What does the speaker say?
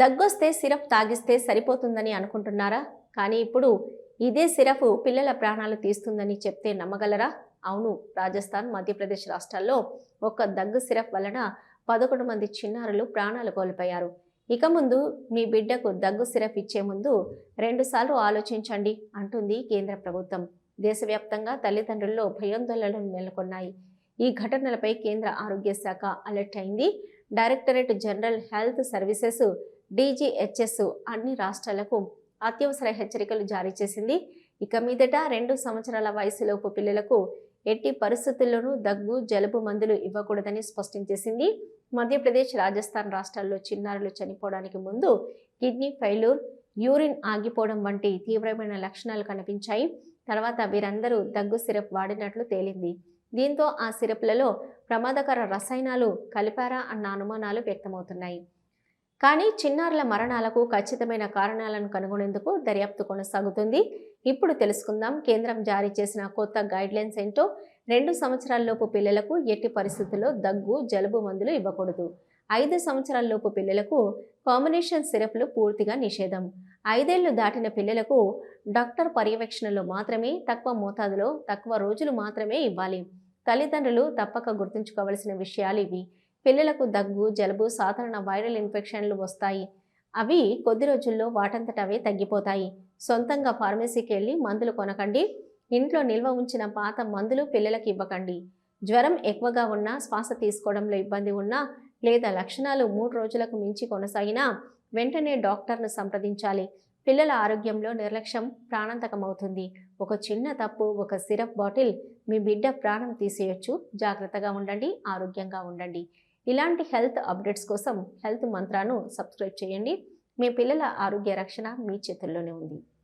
దగ్గొస్తే syrup తాగిస్తే సరిపోతుందని అనుకుంటున్నారా? కానీ ఇప్పుడు ఇదే సిరప్ పిల్లల ప్రాణాలు తీస్తుందని చెప్తే నమ్మగలరా? అవును రాజస్థాన్ మధ్యప్రదేశ్ రాష్ట్రాల్లో ఒక్క దగ్గు సిరప్ వలన పదకొండు మంది చిన్నారులు ప్రాణాలు కోల్పోయారు. ఇక ముందు మీ బిడ్డకు దగ్గు సిరప్ ఇచ్చే ముందు రెండుసార్లు ఆలోచించండి అంటుంది కేంద్ర ప్రభుత్వం. దేశవ్యాప్తంగా తల్లిదండ్రుల్లో భయాందోళనలు నెలకొన్నాయి. ఈ ఘటనలపై కేంద్ర ఆరోగ్య శాఖ అలర్ట్ అయింది. Directorate general health services DGHS అన్ని రాష్ట్రాలకు అత్యవసర హెచ్చరికలు జారీ చేసింది. ఇక మీదట రెండు సంవత్సరాల వయసులోపు పిల్లలకు ఎట్టి పరిస్థితుల్లోనూ దగ్గు జలుబు మందులు ఇవ్వకూడదని స్పష్టం చేసింది. మధ్యప్రదేశ్ రాజస్థాన్ రాష్ట్రాల్లో చిన్నారులు చనిపోవడానికి ముందు కిడ్నీ ఫెయిల్యూర్ యూరిన్ ఆగిపోవడం వంటి తీవ్రమైన లక్షణాలు కనిపించాయి. తర్వాత వీరందరూ దగ్గు సిరప్ వాడినట్లు తేలింది. దీంతో ఆ సిరప్లలో ప్రమాదకర రసాయనాలు కలిపారా అన్న అనుమానాలు వ్యక్తమవుతున్నాయి. కానీ చిన్నారుల మరణాలకు ఖచ్చితమైన కారణాలను కనుగొనేందుకు దర్యాప్తు కొనసాగుతుంది. ఇప్పుడు తెలుసుకుందాం కేంద్రం జారీ చేసిన కొత్త గైడ్లైన్స్ ఏంటో? రెండు సంవత్సరాల్లోపు పిల్లలకు ఎట్టి పరిస్థితుల్లో దగ్గు జలుబు మందులు ఇవ్వకూడదు. ఐదు సంవత్సరాల్లోపు పిల్లలకు కాంబినేషన్ సిరప్లు పూర్తిగా నిషేధం. ఐదేళ్ళు దాటిన పిల్లలకు డాక్టర్ పర్యవేక్షణలో మాత్రమే తక్కువ మోతాదులో తక్కువ రోజులు మాత్రమే ఇవ్వాలి. తల్లిదండ్రులు తప్పక గుర్తుంచుకోవలసిన విషయాలు ఇవి. పిల్లలకు దగ్గు జలుబు సాధారణ వైరల్ ఇన్ఫెక్షన్లు వస్తాయి. అవి కొద్ది రోజుల్లో వాటంతట అవే తగ్గిపోతాయి. సొంతంగా ఫార్మసీకి వెళ్ళి మందులు కొనకండి. ఇంట్లో నిల్వ ఉంచిన పాత మందులు పిల్లలకు ఇవ్వకండి. జ్వరం ఎక్కువగా ఉన్నా శ్వాస తీసుకోవడంలో ఇబ్బంది ఉన్నా లేదా లక్షణాలు మూడు రోజులకు మించి కొనసాగినా వెంటనే డాక్టర్ను సంప్రదించాలి. పిల్లల ఆరోగ్యంలో నిర్లక్ష్యం ప్రాణాంతకమవుతుంది. ఒక చిన్న తప్పు ఒక సిరప్ బాటిల్ మీ బిడ్డ ప్రాణం తీసేయొచ్చు. జాగ్రత్తగా ఉండండి ఆరోగ్యంగా ఉండండి. ఇలాంటి హెల్త్ అప్డేట్స్ కోసం హెల్త్ మంత్రాను సబ్స్క్రైబ్ చేయండి. మీ పిల్లల ఆరోగ్య రక్షణ మీ చేతుల్లోనే ఉంది.